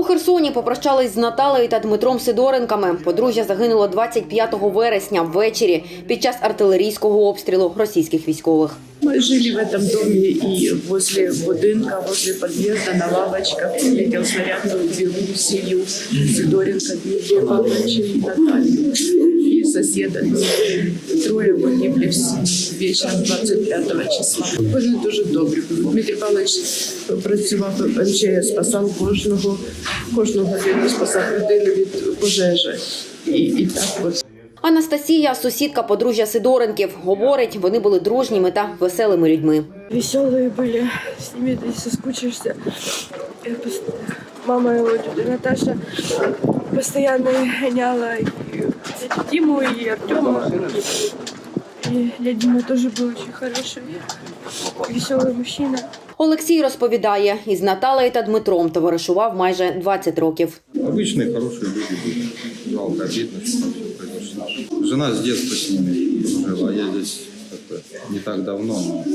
У Херсоні попрощались з Наталею та Дмитром Сидоренками. Подружжя загинуло 25 вересня ввечері під час артилерійського обстрілу російських військових. Мы жили в этом доме и возле будинка, возле подъезда на лавочках летел снаряд, мы убил семью Сидоренко, Дмитрия Павловича и Наталью. И соседа трое погибли всі вечором 25 числа. Вони дуже добрі були. Дмитрий Павлович працював в МЧС, спасав кожного, кожну годину спасав людину від пожежі. І, і так от Анастасія, сусідка подружжя Сидоренків, говорить, вони були дружніми та веселими людьми. веселые были, с ними ты соскучишься. Я пос- Мама его, тетя Наташа, постоянно гоняла и дядю Диму, и Артема. И дядя Дима тоже был очень хороший, веселый мужчина. Олексій розповідає, із Наталею та Дмитром товаришував майже 20 років. Обычные хорошие люди были. Жалко, обидно, что так все произошло. Жена с детства с ними жила. Я здесь как-то не так давно, но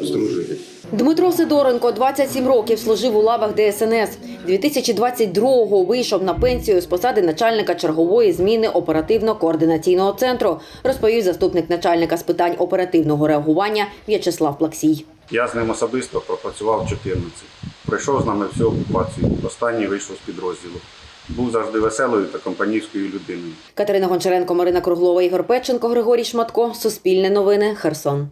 сдружились. Дмитро Сидоренко 27 років служив у лавах ДСНС. 2022-го вийшов на пенсію з посади начальника чергової зміни оперативно-координаційного центру, розповів заступник начальника з питань оперативного реагування В'ячеслав Плаксій. Я з ним особисто пропрацював 14. Пройшов з нами всю окупацію. Останній вийшов з підрозділу. Був завжди веселою та компанійською людиною. Катерина Гончаренко, Марина Круглова, Ігор Печенко, Григорій Шматко. Суспільне новини. Херсон.